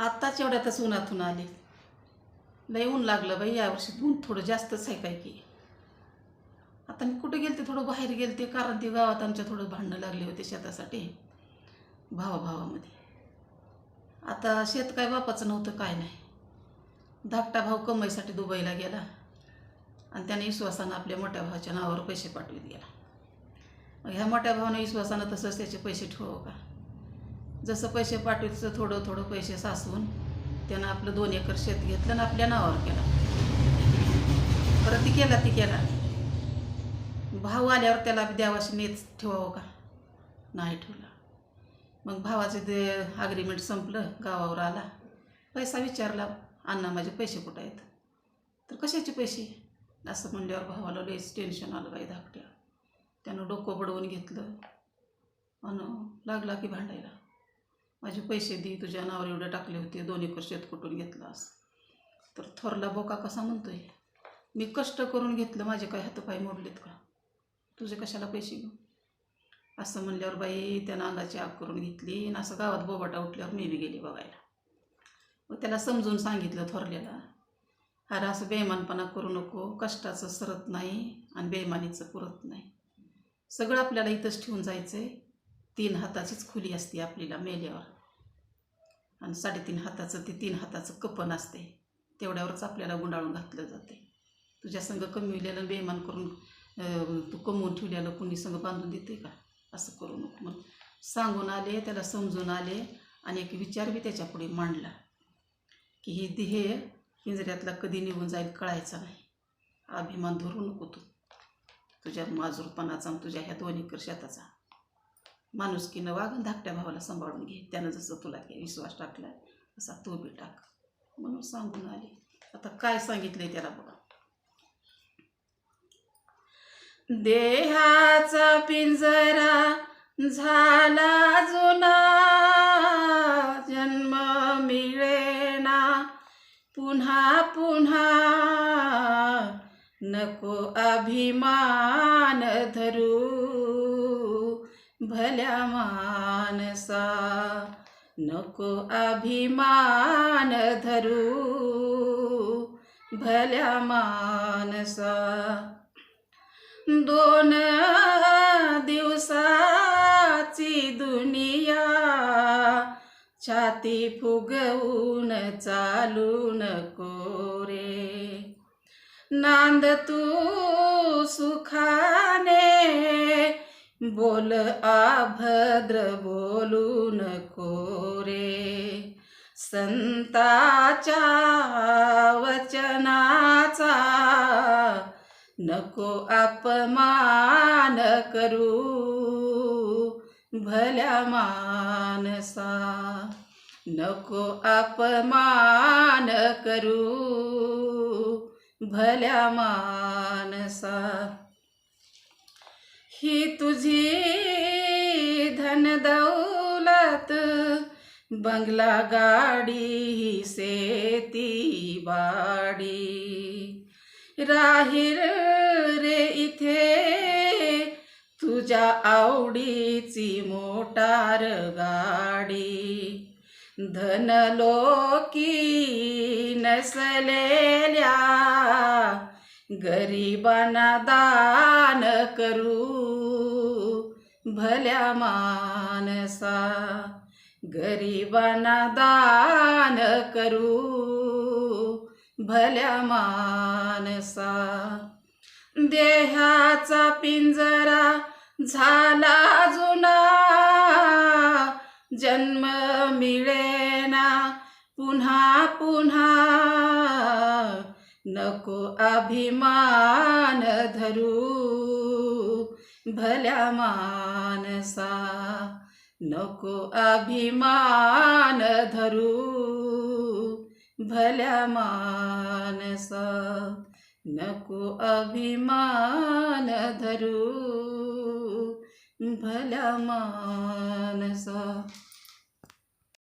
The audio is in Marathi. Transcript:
आत्ताच एवढ्यातच उन्हातून आले. लय ऊन लागलं बाई यावर्षी ऊन थोडं जास्तच आहे काय की आता मी कुठे गेलते थोडं बाहेर गेलते कारण ते गावात आमच्या थोडं भांडणं लागले होते शेतासाठी भावाभावामध्ये. आता शेत काय बापाचं नव्हतं काय नाही. धाकटा भाऊ कमाईसाठी दुबईला गेला. आणि त्याने विश्वासानं आपल्या मोठ्या भावाच्या नावावर पैसे पाठवित गेला. मग ह्या मोठ्या भावानं विश्वासानं तसंच त्याचे पैसे ठेवू का? जसं पैसे पाठवायचं थोडं थोडं पैसे साचवून त्यानं आपलं दोन एकर शेत घेतलं आणि आपल्या नावावर केला. परत ती केला ती केला. भाऊ आल्यावर त्याला द्यावाशी नेच ठेवावं का? नाही ठेवला. मग भावाचं ते अग्रीमेंट संपलं गावावर आला. पैसा विचारला अण्णा माझे पैसे कुठं आहेत? तर कशाचे पैसे? असं म्हणल्यावर भावाला लयच टेन्शन आलं बाई धाकट्या. त्यानं डोकं बडवून घेतलं. अन लागला की भांडायला. माझे पैसे दे तुझ्या नावावर एवढे टाकले होते दोन एकर शेत कुठून घेतलं असं. तर थोरला बोका कसा म्हणतोय? मी कष्ट करून घेतलं माझे काय हातपाय मोडलेत का? तुझे कशाला पैसे घेऊ? असं म्हणल्यावर बाई त्यानं अंगाची आग करून घेतली आणि असं गावात बोबाटा उठल्यावर मी बी गेली बघायला. मग त्याला समजून सांगितलं थोरल्याला अरे असं बेमानपणा करू नको कष्टाचं सरत नाही आणि बेमानीचं पुरत नाही. सगळं आपल्याला इथंच ठेवून जायचं आहे तीन हाताचीच खुली असते आपल्याला मेल्यावर. आणि साडेतीन हाताचं ते तीन हाताचं कपन असते. तेवढ्यावरच आपल्याला गुंडाळून घातलं जाते. तुझ्या संग कमविलेलं बेमान करून तू कमवून ठेवलेलं कुणी संग बांधून देते का? असं करू नको. मग सांगून आले त्याला समजून आले आणि एक विचार बी त्याच्यापुढे मांडला की ही देह पिंजऱ्यातला कधी निघून जाईल कळायचा नाही. अभिमान धरू नको तू. तुझ्या माजूरपणाचा आणि तुझ्या ह्या दोन एकर शेताचा. माणुसकीनं वागून धाकट्या भावाला सांभाळून घे. त्यानं जसं तुला विश्वास टाकला तसा तू बी टाक. म्हणून सांगून आले. आता काय सांगितलंय त्याला बघा. देहाचा पिंजरा झाला जुना जन्म मिळेना. पुन्हा पुन्हा नको अभिमान धरू. भल्या मानसा नको अभिमान धरू. भल्या मानसा दोन दिवसाची दुनिया छाती फुगवून चालू नको रे. नांद तू सुखाने बोल आभद्र बोलू नको रे संताच्या वचनाचा नको अपमान करू भल्या मानसा. नको अपमान करू भल्या मानसा. ही तुझी धन दौलत बंगला गाडी ही शेती बाडी. राहीर रे इथे तुझ्या आवडीची मोटार गाडी. धनलोकी नसलेल्या गरिबांना दान करू भल्या मानसा गरिबांना दान करू. भल्या मानसा देहाचा पिंजरा झाला जुना. जन्म मिळेना पुन्हा पुन्हा. नको अभिमान धरू. भल्या मानसा नको अभिमान धरू. भल्या मानसा नको अभिमान धरू. भल्या मानसा